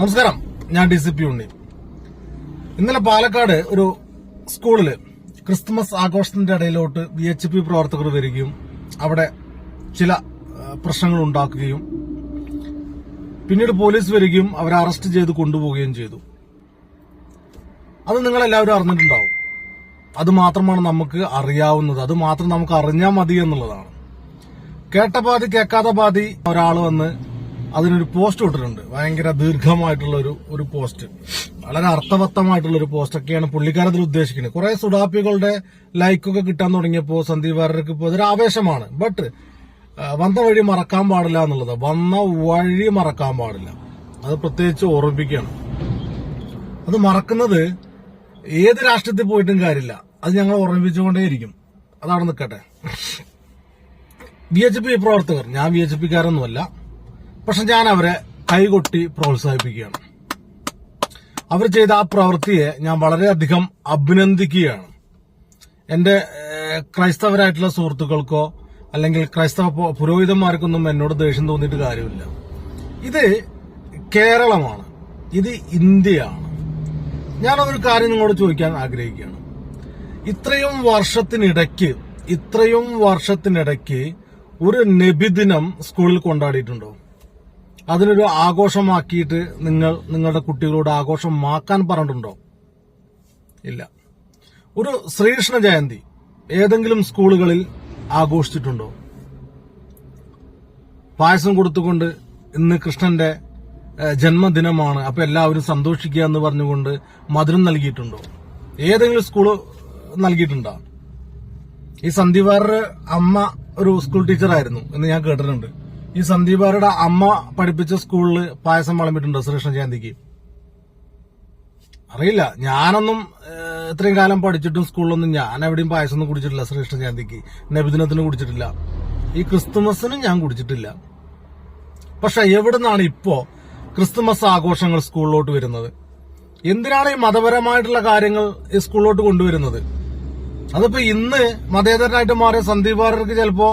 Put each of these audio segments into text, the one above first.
നമസ്കാരം. ഞാൻ D C P ഉണ്ണി. ഇന്നലെ പാലക്കാട് ഒരു സ്കൂളിൽ ക്രിസ്തുമസ് ആഘോഷത്തിന്റെ ഇടയിലോട്ട് ബി എച്ച് പി പ്രവർത്തകർ വരികയും അവിടെ ചില പ്രശ്നങ്ങൾ ഉണ്ടാക്കുകയും പിന്നീട് പോലീസ് വരികയും അവരെ അറസ്റ്റ് ചെയ്ത് കൊണ്ടുപോവുകയും ചെയ്തു. അത് നിങ്ങൾ എല്ലാവരും അറിഞ്ഞിട്ടുണ്ടാവും. അത് മാത്രമാണ് നമുക്ക് അറിയാവുന്നത്. അത് മാത്രം നമുക്ക് അറിഞ്ഞാൽ മതി എന്നുള്ളതാണ്. കേട്ട പാതി കേൾക്കാത്ത പാതി ഒരാൾ വന്ന് അതിനൊരു പോസ്റ്റ് ഇട്ടിട്ടുണ്ട്. ഭയങ്കര ദീർഘമായിട്ടുള്ള ഒരു ഒരു പോസ്റ്റ്. വളരെ അർത്ഥവത്തമായിട്ടുള്ള ഒരു പോസ്റ്റ് ഒക്കെയാണ് പുള്ളിക്കാരത്തിൽ ഉദ്ദേശിക്കുന്നത്. കുറെ സുഡാപ്പികളുടെ ലൈക്കൊക്കെ കിട്ടാൻ തുടങ്ങിയപ്പോൾ സന്ദീപ് വാര്യർക്ക് ഇപ്പോൾ അതൊരു ആവേശമാണ്. ബട്ട് വന്ന വഴി മറക്കാൻ പാടില്ല എന്നുള്ളത് വന്ന വഴി മറക്കാൻ പാടില്ല. അത് പ്രത്യേകിച്ച് ഓർമ്മിപ്പിക്കുകയാണ്. അത് മറക്കുന്നത് ഏത് രാഷ്ട്രത്തിൽ പോയിട്ടും കാര്യമില്ല. അത് ഞങ്ങൾ ഓർമ്മിപ്പിച്ചുകൊണ്ടേയിരിക്കും. അതാണ് നിൽക്കട്ടെ. ബി എച്ച് പി പ്രവർത്തകർ. ഞാൻ ബി എച്ച് പിക്കാരൊന്നുമല്ല. പക്ഷെ ഞാൻ അവരെ കൈകൊട്ടി പ്രോത്സാഹിപ്പിക്കുകയാണ്. അവർ ചെയ്ത ആ പ്രവൃത്തിയെ ഞാൻ വളരെയധികം അഭിനന്ദിക്കുകയാണ്. എന്റെ ക്രൈസ്തവരായിട്ടുള്ള സുഹൃത്തുക്കൾക്കോ അല്ലെങ്കിൽ ക്രൈസ്തവ പുരോഹിതന്മാർക്കൊന്നും എന്നോട് ദേഷ്യം തോന്നിയിട്ട് കാര്യമില്ല. ഇത് കേരളമാണ്. ഇത് ഇന്ത്യയാണ്. ഞാനതൊരു കാര്യം നിങ്ങളോട് ചോദിക്കാൻ ആഗ്രഹിക്കുകയാണ്. ഇത്രയും വർഷത്തിനിടയ്ക്ക് ഇത്രയും വർഷത്തിനിടയ്ക്ക് ഒരു നബിദിനം സ്കൂളിൽ കൊണ്ടാടിയിട്ടുണ്ടോ? അതിനൊരു ആഘോഷമാക്കിയിട്ട് നിങ്ങൾ നിങ്ങളുടെ കുട്ടികളോട് ആഘോഷമാക്കാൻ പറഞ്ഞിട്ടുണ്ടോ? ഇല്ല. ഒരു ശ്രീകൃഷ്ണ ജയന്തി ഏതെങ്കിലും സ്കൂളുകളിൽ ആഘോഷിച്ചിട്ടുണ്ടോ? പായസം കൊടുത്തുകൊണ്ട് ഇന്ന് കൃഷ്ണന്റെ ജന്മദിനമാണ്. അപ്പൊ എല്ലാവരും സന്തോഷിക്കുക എന്ന് പറഞ്ഞുകൊണ്ട് മധുരം നൽകിയിട്ടുണ്ടോ? ഏതെങ്കിലും സ്കൂൾ നൽകിയിട്ടുണ്ടോ? ഈ സന്ദീപാറുടെ അമ്മ ഒരു സ്കൂൾ ടീച്ചറായിരുന്നു എന്ന് ഞാൻ കേട്ടിട്ടുണ്ട്. ഈ സന്ദീപാറുടെ അമ്മ പഠിപ്പിച്ച സ്കൂളിൽ പായസം വിളമ്പിട്ടുണ്ടോ ശ്രീകൃഷ്ണ ജയന്തിക്ക്. അറിയില്ല. ഞാനൊന്നും ഇത്രയും കാലം പഠിച്ചിട്ടും സ്കൂളിലൊന്നും ഞാൻ എവിടെയും പായസം ഒന്നും കുടിച്ചിട്ടില്ല ശ്രീകൃഷ്ണ ജയന്തിക്ക്. നബിദിനത്തിന് കുടിച്ചിട്ടില്ല. ഈ ക്രിസ്തുമസിനും ഞാൻ കുടിച്ചിട്ടില്ല. പക്ഷെ എവിടുന്നാണ് ഇപ്പോ ക്രിസ്തുമസ് ആഘോഷങ്ങൾ സ്കൂളിലോട്ട് വരുന്നത്? എന്തിനാണ് ഈ മതപരമായിട്ടുള്ള കാര്യങ്ങൾ ഈ സ്കൂളിലോട്ട് കൊണ്ടുവരുന്നത്? അതിപ്പോ ഇന്ന് മതേതരനായിട്ട് മാറിയ സന്ദീപ് ചിലപ്പോ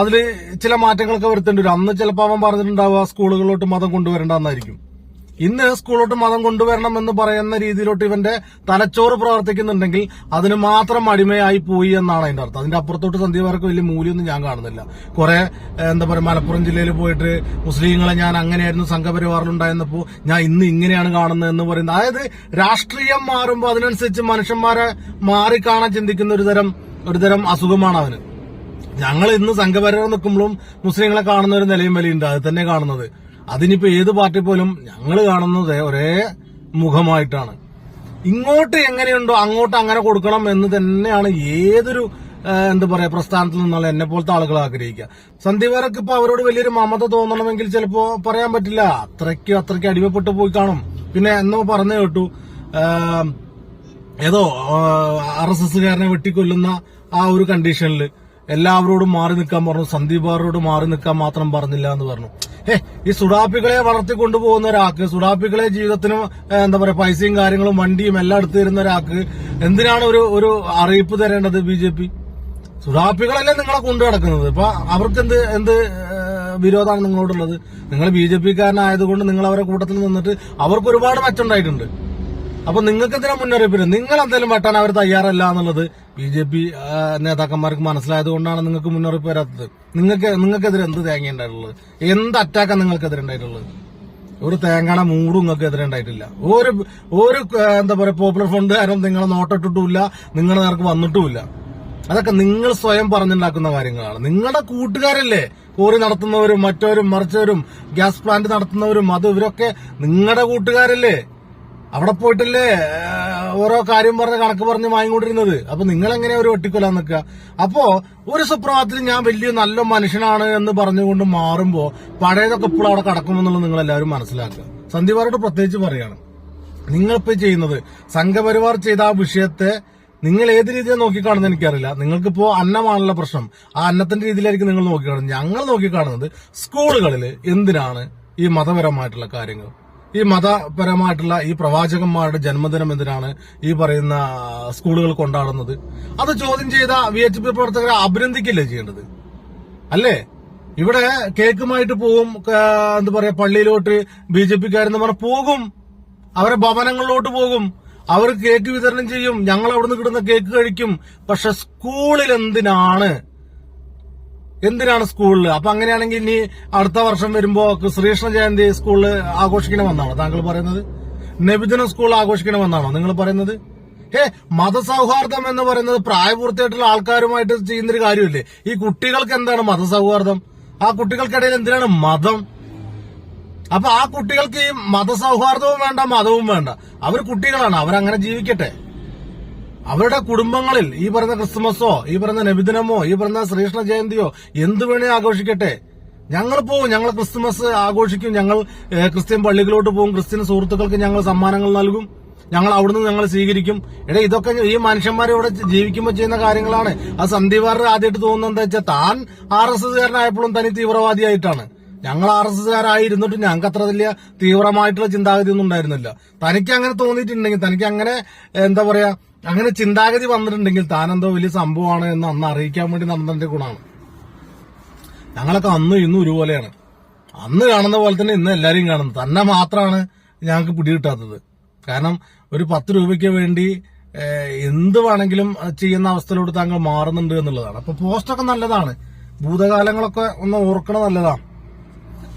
അതിൽ ചില മാറ്റങ്ങളൊക്കെ വരുത്തേണ്ടി വരും. അന്ന് ചിലപ്പോൾ അവൻ പറഞ്ഞിട്ടുണ്ടാവുക സ്കൂളുകളിലോട്ട് മതം കൊണ്ടുവരേണ്ടെന്നായിരിക്കും ഇന്ന് സ്കൂളിലോട്ട് മതം കൊണ്ടുവരണം എന്ന് പറയുന്ന രീതിയിലോട്ട് ഇവന്റെ തലച്ചോറ് പ്രവർത്തിക്കുന്നുണ്ടെങ്കിൽ അതിന് മാത്രം അടിമയായി പോയി എന്നാണ് അതിന്റെ അർത്ഥം. അതിന്റെ അപ്പുറത്തോട്ട് സന്ധ്യ വാര്യർക്ക് വലിയ മൂല്യമൊന്നും ഞാൻ കാണുന്നില്ല. കുറെ എന്താ പറയുക മലപ്പുറം ജില്ലയിൽ പോയിട്ട് മുസ്ലിങ്ങളെ ഞാൻ അങ്ങനെയായിരുന്നു സംഘപരിവാറിലുണ്ടായിരുന്നപ്പോൾ ഞാൻ ഇന്ന് ഇങ്ങനെയാണ് കാണുന്നത് എന്ന് പറയുന്നത് അതായത് രാഷ്ട്രീയം മാറുമ്പോൾ അതിനനുസരിച്ച് മനുഷ്യന്മാരെ മാറിക്കാണാൻ ചിന്തിക്കുന്ന ഒരു തരം ഒരു തരം അസുഖമാണ് അവന്. ഞങ്ങൾ ഇന്ന് സംഘപരിവാർ നിൽക്കുമ്പോഴും മുസ്ലിങ്ങളെ കാണുന്ന ഒരു നിലയും വിലയുണ്ട്. അത് തന്നെ കാണുന്നത്. അതിനിപ്പോ ഏത് പാർട്ടി പോലും ഞങ്ങൾ കാണുന്നത് ഒരേ മുഖമായിട്ടാണ്. ഇങ്ങോട്ട് എങ്ങനെയുണ്ടോ അങ്ങോട്ട് അങ്ങനെ കൊടുക്കണം എന്ന് തന്നെയാണ് ഏതൊരു എന്താ പറയാ പ്രസ്ഥാനത്തിൽ നിന്നുള്ള എന്നെ പോലത്തെ ആളുകൾ ആഗ്രഹിക്കുക. സന്ദീപ് ഇപ്പൊ അവരോട് വലിയൊരു മമത തോന്നണമെങ്കിൽ ചിലപ്പോ പറയാൻ പറ്റില്ല. അത്രയ്ക്ക് അത്രയ്ക്ക് അടിമപ്പെട്ടു പോയി കാണും. പിന്നെ എന്നോ പറഞ്ഞു കേട്ടു ഏതോ ആർ എസ് എസ്സുകാരനെ വെട്ടിക്കൊല്ലുന്ന ആ ഒരു കണ്ടീഷനിൽ എല്ലാവരോടും മാറി നിൽക്കാൻ പറഞ്ഞു. സന്ദീപാറോട് മാറി നിൽക്കാൻ മാത്രം പറഞ്ഞില്ല എന്ന് പറഞ്ഞു. ഏ ഈ സുഡാപ്പികളെ വളർത്തി കൊണ്ടുപോകുന്ന ഒരാൾക്ക് സുഡാപ്പികളെ ജീവിതത്തിനും എന്താ പറയാ പൈസയും കാര്യങ്ങളും വണ്ടിയും എല്ലാം എടുത്തു തരുന്ന ഒരാൾക്ക് എന്തിനാണ് ഒരു ഒരു അറിയിപ്പ് തരേണ്ടത് ബി ജെ പി? സുഡാപ്പികളല്ലേ നിങ്ങളെ കൊണ്ടു നടക്കുന്നത്. ഇപ്പൊ അവർക്ക് എന്ത് എന്ത് വിരോധമാണ് നിങ്ങളോടുള്ളത്? നിങ്ങൾ ബി ജെ പിക്കാരനായതുകൊണ്ട് നിങ്ങൾ അവരുടെ കൂട്ടത്തിൽ നിന്നിട്ട് അവർക്ക് ഒരുപാട് മെച്ചുണ്ടായിട്ടുണ്ട് അപ്പൊ നിങ്ങൾക്ക് എന്തിനാ മുന്നറിയിപ്പില്ല നിങ്ങൾ എന്തെങ്കിലും വെട്ടാൻ അവർ തയ്യാറല്ല എന്നുള്ളത് ബി ജെ പി നേതാക്കന്മാർക്ക് മനസ്സിലായത് കൊണ്ടാണ് നിങ്ങൾക്ക് മുന്നറിയിപ്പ് വരാത്തത്. നിങ്ങൾക്ക് നിങ്ങൾക്കെതിരെ എന്ത് തേങ്ങ ഉണ്ടായിട്ടുള്ളത്? എന്ത് അറ്റാക്കാണ് നിങ്ങൾക്കെതിരെ ഉണ്ടായിട്ടുള്ളത്? ഒരു തേങ്ങണ മൂടും നിങ്ങൾക്ക് എതിരെ ഉണ്ടായിട്ടില്ല. ഒരു ഒരു എന്താ പറയാ പോപ്പുലർ ഫണ്ടുകാരും നിങ്ങളെ നോട്ടിട്ടിട്ടുമില്ല നിങ്ങളുടെ നേർക്ക് വന്നിട്ടുമില്ല. അതൊക്കെ നിങ്ങൾ സ്വയം പറഞ്ഞുണ്ടാക്കുന്ന കാര്യങ്ങളാണ്. നിങ്ങളുടെ കൂട്ടുകാരല്ലേ കോറി നടത്തുന്നവരും മറ്റവരും മറിച്ചവരും ഗ്യാസ് പ്ലാന്റ് നടത്തുന്നവരും അത് ഇവരൊക്കെ നിങ്ങളുടെ കൂട്ടുകാരല്ലേ? അവിടെ പോയിട്ടല്ലേ ഓരോ കാര്യം പറഞ്ഞ് കണക്ക് പറഞ്ഞ് വാങ്ങിക്കൊണ്ടിരുന്നത്. അപ്പൊ നിങ്ങൾ എങ്ങനെ ഒരു വെട്ടിക്കൊല്ലാൻ നിൽക്കുക? അപ്പോ ഒരു സുപ്രഭാതത്തിൽ ഞാൻ വലിയ നല്ല മനുഷ്യനാണ് എന്ന് പറഞ്ഞുകൊണ്ട് മാറുമ്പോ പഴയതൊക്കെ ഇപ്പോഴും അവിടെ കടക്കുമെന്നുള്ളത് നിങ്ങൾ എല്ലാവരും മനസ്സിലാക്കുക. സന്ദീപാരോട് പ്രത്യേകിച്ച് പറയാണ്. നിങ്ങളിപ്പോ ചെയ്യുന്നത് സംഘപരിവാർ ചെയ്ത ആ വിഷയത്തെ നിങ്ങൾ ഏത് രീതിയിൽ നോക്കിക്കാണുന്നത് എനിക്കറിയില്ല. നിങ്ങൾക്കിപ്പോ അന്നമാണല്ലോ പ്രശ്നം. ആ അന്നത്തിന്റെ രീതിയിലായിരിക്കും നിങ്ങൾ നോക്കിക്കാണുന്നത്. ഞങ്ങൾ നോക്കിക്കാണുന്നത് സ്കൂളുകളിൽ എന്തിനാണ് ഈ മതപരമായിട്ടുള്ള കാര്യങ്ങൾ? ഈ മതപരമായിട്ടുള്ള ഈ പ്രവാചകന്മാരുടെ ജന്മദിനം എന്തിനാണ് ഈ പറയുന്ന സ്കൂളുകൾ കൊണ്ടാടുന്നത്? അത് ചോദ്യം ചെയ്ത വി എച്ച് പി പ്രവർത്തകരെ അഭിനന്ദിക്കില്ലേ ചെയ്യേണ്ടത്? അല്ലേ? ഇവിടെ കേക്കുമായിട്ട് പോവും എന്താ പറയാ പള്ളിയിലോട്ട് ബി ജെ പിക്കാരെന്ന് പറഞ്ഞ പോകും. അവരെ ഭവനങ്ങളിലോട്ട് പോകും. അവർ കേക്ക് വിതരണം ചെയ്യും. ഞങ്ങൾ അവിടുന്ന് കിട്ടുന്ന കേക്ക് കഴിക്കും. പക്ഷെ സ്കൂളിൽ എന്തിനാണ് എന്തിനാണ് സ്കൂളിൽ അപ്പൊ അങ്ങനെയാണെങ്കിൽ ഇനി അടുത്ത വർഷം വരുമ്പോ ശ്രീകൃഷ്ണ ജയന്തി സ്കൂളിൽ ആഘോഷിക്കണമെന്നാണോ താങ്കൾ പറയുന്നത്? നബിദിന സ്കൂൾ ആഘോഷിക്കണമെന്നാണോ നിങ്ങൾ പറയുന്നത്? ഏ മതസൗഹാർദ്ദം എന്ന് പറയുന്നത് പ്രായപൂർത്തിയായിട്ടുള്ള ആൾക്കാരുമായിട്ട് ചെയ്യുന്നൊരു കാര്യമില്ലേ? ഈ കുട്ടികൾക്ക് എന്താണ് മതസൗഹാർദ്ദം? ആ കുട്ടികൾക്കിടയിൽ എന്തിനാണ് മതം? അപ്പൊ ആ കുട്ടികൾക്ക് ഈ മതസൗഹാർദ്ദവും വേണ്ട മതവും വേണ്ട. അവർ കുട്ടികളാണ് അവരങ്ങനെ ജീവിക്കട്ടെ. അവരുടെ കുടുംബങ്ങളിൽ ഈ പറയുന്ന ക്രിസ്മസോ ഈ പറയുന്ന നബിദിനമോ ഈ പറയുന്ന ശ്രീകൃഷ്ണ ജയന്തിയോ എന്ത് വേണേ ആഘോഷിക്കട്ടെ. ഞങ്ങൾ പോവും ഞങ്ങൾ ക്രിസ്മസ് ആഘോഷിക്കും ഞങ്ങൾ ക്രിസ്ത്യൻ പള്ളികളോട്ട് പോകും ക്രിസ്ത്യൻ സുഹൃത്തുക്കൾക്ക് ഞങ്ങൾ സമ്മാനങ്ങൾ നൽകും. ഞങ്ങൾ അവിടുന്ന് ഞങ്ങൾ സ്വീകരിക്കും. എടാ ഇതൊക്കെ ഈ മനുഷ്യന്മാർ ഇവിടെ ജീവിക്കുമ്പോൾ ചെയ്യുന്ന കാര്യങ്ങളാണ്. ആ സന്ദീപാറിന് ആദ്യമായിട്ട് തോന്നുന്നത് എന്താ വെച്ചാൽ താൻ ആർ എസ് എസ്കാരനായപ്പോഴും തനി തീവ്രവാദിയായിട്ടാണ്. ഞങ്ങൾ ആർ എസ് എസ്കാരായിരുന്നിട്ട് ഞങ്ങൾക്ക് അത്ര വലിയ തീവ്രമായിട്ടുള്ള ചിന്താഗതി ഒന്നും ഉണ്ടായിരുന്നില്ല. തനിക്ക് അങ്ങനെ തോന്നിയിട്ടുണ്ടെങ്കിൽ തനിക്ക് അങ്ങനെ എന്താ പറയാ അങ്ങനെ ചിന്താഗതി വന്നിട്ടുണ്ടെങ്കിൽ താനെന്തോ വലിയ സംഭവമാണ് എന്ന് അന്ന് അറിയിക്കാൻ വേണ്ടി നടന്നതിന്റെ ഗുണമാണ്. ഞങ്ങളൊക്കെ അന്നും ഇന്നും ഒരുപോലെയാണ്. അന്ന് കാണുന്ന പോലെ തന്നെ ഇന്ന് എല്ലാരെയും കാണുന്നത് തന്നെ മാത്രമാണ് ഞങ്ങൾക്ക് പിടികിട്ടാത്തത്. കാരണം ഒരു പത്ത് രൂപയ്ക്ക് വേണ്ടി എന്ത് വേണമെങ്കിലും ചെയ്യുന്ന അവസ്ഥയിലോട്ട് താങ്കൾ മാറുന്നുണ്ട് എന്നുള്ളതാണ്. അപ്പൊ പോസ്റ്റൊക്കെ നല്ലതാണ്. ഭൂതകാലങ്ങളൊക്കെ ഒന്ന് ഓർക്കണ നല്ലതാണ്.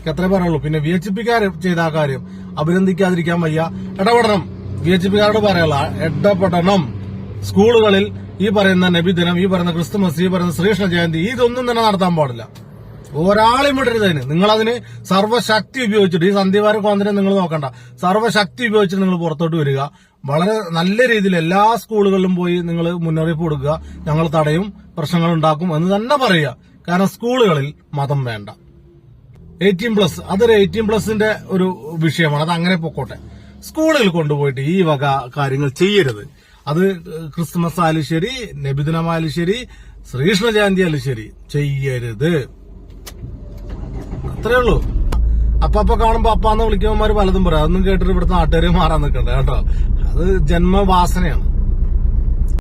അത്രേ പറയുള്ളൂ പിന്നെ വി എച്ച് പിക്കാർ ചെയ്ത ആ കാര്യം അഭിനന്ദിക്കാതിരിക്കാൻ വയ്യ. ഇടപെടണം. വി എച്ച് പിക്കാരോട് പറയാനുള്ള ഇടപെടണം. സ്കൂളുകളിൽ ഈ പറയുന്ന നബിദിനം ഈ പറയുന്ന ക്രിസ്തുമസ് ഈ പറയുന്ന ശ്രീകൃഷ്ണ ജയന്തി ഇതൊന്നും തന്നെ നടത്താൻ പാടില്ല. അതിന് നിങ്ങൾ അതിന്. സർവശക്തി ഉപയോഗിച്ചിട്ട് ഈ സന്ധ്യവാര കോന്തിനെ നിങ്ങൾ നോക്കണ്ട. സർവശക്തി ഉപയോഗിച്ചിട്ട് നിങ്ങൾ പുറത്തോട്ട് വരിക. വളരെ നല്ല രീതിയിൽ എല്ലാ സ്കൂളുകളിലും പോയി നിങ്ങൾ മുന്നറിയിപ്പ് കൊടുക്കുക. ഞങ്ങൾ തടയും പ്രശ്നങ്ങൾ ഉണ്ടാക്കും എന്ന് തന്നെ പറയുക. കാരണം സ്കൂളുകളിൽ മതം വേണ്ട. എയ്റ്റീൻ പ്ലസ് അതൊരു എയ്റ്റീൻ പ്ലസിന്റെ ഒരു വിഷയമാണ്. അത് അങ്ങനെ പൊക്കോട്ടെ. സ്കൂളിൽ കൊണ്ടുപോയിട്ട് ഈ വക കാര്യങ്ങൾ ചെയ്യരുത്. അത് ക്രിസ്മസ് ആയാലും ശരി നബിദിനമായാലും ശരി ശ്രീകൃഷ്ണ ജയന്തി ആയാലും ശരി ചെയ്യരുത്. അത്രേ ഉള്ളൂ. അപ്പ കാണുമ്പോ അപ്പാന്ന് വിളിക്കുമ്പോൾ പലതും പറയാം. അതൊന്നും കേട്ടിട്ട് ഇവിടുത്തെ നാട്ടുകാർ മാറാൻ നിൽക്കണ്ട കേട്ടോ. അത് ജന്മവാസനയാണ്.